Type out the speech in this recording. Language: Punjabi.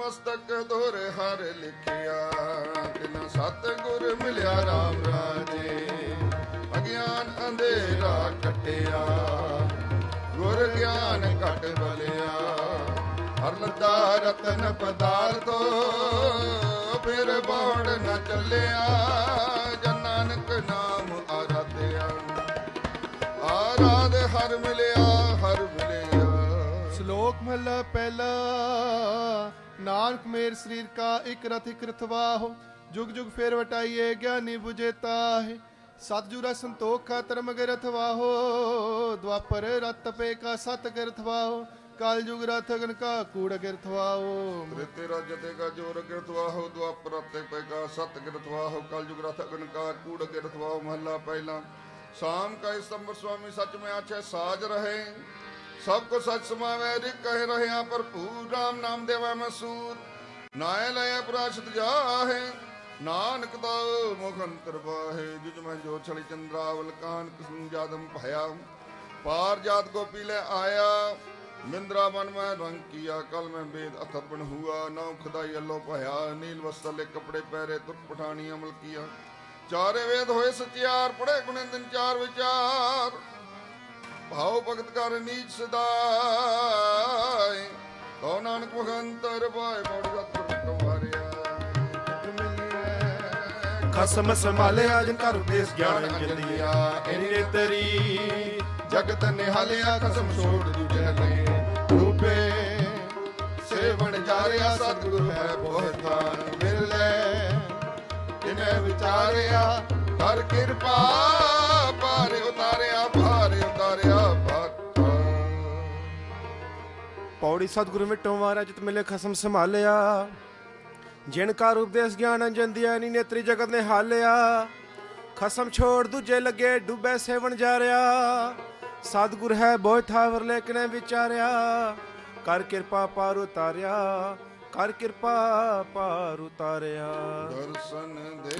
ਮਸਤਕ ਧੁਰ ਹਰ ਲਿਖਿਆ। ਤਿਨਾ ਸਤਿਗੁਰ ਮਿਲਿਆ RAM ਰਾਜੇ। ਅਗਿਆਨ ਅੰਧੇਰਾ ਕਟਿਆ। ਗੁਰ ਗਿਆਨ ਘਟ ਬਲਿਆ। ਹਰ ਲੱਦਾ ਰਤਨ ਪਦਾਰਥੋ, ਫਿਰ ਬੋੜ ਨ ਚੱਲਿਆ। ਜਨ ਨਾਨਕ ਨਾਮ ਆਰਾਧਿਆ। ਆਰਾਧ ਹਰ ਮਿਲਿਆ ਹਰ ਮਿਲਿਆ। ਸ਼ਲੋਕ ਮਹਲਾ ਪਹਿਲਾ ਨਾਨਕ ਮੇਰ ਸਰੀਰ ਕਾ ਇਕ ਰਥ ਇਕ ਜੁਗ ਜੁਗ ਫੇਰ ਵਟਾਈਏ ਗਿਆਨੀ 부ਜੇ ਤਾਹੇ ਸਤਜੁਰਾ ਸੰਤੋਖਾ ਧਰਮ ਗੈ ਦਵਾਪਰ ਰਤ ਪੇ ਕਾ ਸਤ ਗੈ ਰਥਵਾਹੁ ਜੁਗ ਰਥ ਗਨ ਕਾ ਕੂੜ ਗੈ ਤ੍ਰਿਤੇ ਰਾਜ ਤੇ ਕਾ ਜੋਰ ਗਿਰਤਵਾਹੋ ਦੁਆਪਰ ਤੇ ਪੈਗਾ ਸਤ ਗਿਰਤਵਾਹੋ ਕਲ ਜੁਗ ਰਥ ਅਗਨ ਕਾ ਕੂੜ ਗਿਰਤਵਾਹੋ ਮਹੱਲਾ ਪਹਿਲਾ, ਸ਼ਾਮ ਕਾ ਸੰਬਰ ਸੁਆਮੀ ਸਚ ਮੈਂ ਆਛੇ ਸਾਜ ਰਹੇ। ਸਭ ਕੋ ਸਚ ਸਮਾਵੈ ਰਿਕ ਕਹਿ ਰਹਿਆ ਭਰਪੂਰ, ਰਾਮ ਨਾਮ ਦੇਵਾ ਮਸੂਰ। ਨਾਇ ਲਏ ਪ੍ਰਾਸ਼ਤ ਜਾਹੇ, ਨਾਨਕ ਦਾ ਮੁਖ ਅੰਤਰ ਬਾਹੇ ਜਿਜ ਮੈਂ ਜੋ ਛਲੀ ਚੰਦਰਾਵਲ ਕਾਨ ਕਿਸਮ ਜਾਦਮ ਭਇਆ। ਪਾਰ ਜਾਤ ਗੋਪੀ ਲੈ ਆਇਆ ਮਿੰਦਰਾ ਮਨ ਮੈਂ ਰੰਗ ਕੀਆ। ਕਲ ਮੈਂ ਬੇਦ ਅਥਪਨ ਹੁਆ, ਨੌ ਖਦਾਈ ਅੱਲੋ ਭਇਆ। ਨੀਲ ਵਸਤਲੇ ਕਪੜੇ ਪਹਿਰੇ ਤੁਰ ਪਠਾਨੀ ਅਮਲ ਕੀਆ। ਚਾਰੇ ਵੇਦ ਹੋਏ ਸਚਿਆਰ ਪੜੇ ਗੁਣੇ ਦਿਨ ਚਾਰ ਵਿਚਾਰ। ਭਾਉ ਭਗਤ ਕਰ ਨੀਚ ਸਦਾਏ। ਕੋ ਨਾਨਕ ਮੁਖੰਤਰ ਪਾਏ ਬੜ ਜਤ ਤੁਮਾਰਿਆ ਖਸਮ ਸੰਭਾਲਿਆ, ਜਿਨ ਕਰ ਉਪਦੇਸ਼ ਗਿਆਨ ਗਿਆਨ ਅੰਜਲੀਆ ਤਰੀ ਜਗਤ ਨਿਹਾਲਿਆ ਕਸਮ ਛੋੜ ਦੂਜੇ ਲਈ ਰੂਪੇ ਸੇਵਣ ਜਾਰਿਆ, ਸਤਿਗੁਰੂ ਹੈ ਬੋਹਥਾਨ ਮਿਲੇ ਕਿਨੇ ਵਿਚਾਰਿਆ ਕਰ ਕਿਰਪਾ ਭਾਰ ਉਤਾਰਿਆ ਉਤਾਰਿਆ ਪੌੜੀ ਸਤਿਗੁਰੂ ਮਿਟੋ ਮਾਰਾ ਜਿਤ ਮਿਲੇ ਖਸਮ ਸੰਭਾਲਿਆ। ਜਿਨ ਕਾ ਉਪਦੇਸ਼ ਗਿਆਨ ਅੰਜਨ ਨੀ ਨੇਤਰੀ ਜਗਤ ਨੇ ਹਾਲਿਆ। ਖਸਮ ਛੋੜ ਦੂਜੇ ਲੱਗੇ, ਡੁੱਬੇ ਸੇਵਣ ਜਾ ਰਿਆ ਸਤਿਗੁਰ ਹੈ ਬੋਇ ਠਾਵਰ ਲੇਕਨੇ ਵਿਚਾਰਿਆ। ਕਰ ਕਿਰਪਾ ਪਾਰ ਉਤਾਰਿਆ, ਕਰ ਕਿਰਪਾ ਪਾਰ ਉਤਾਰਿਆ। ਦਰਸ਼ਨ ਦੇ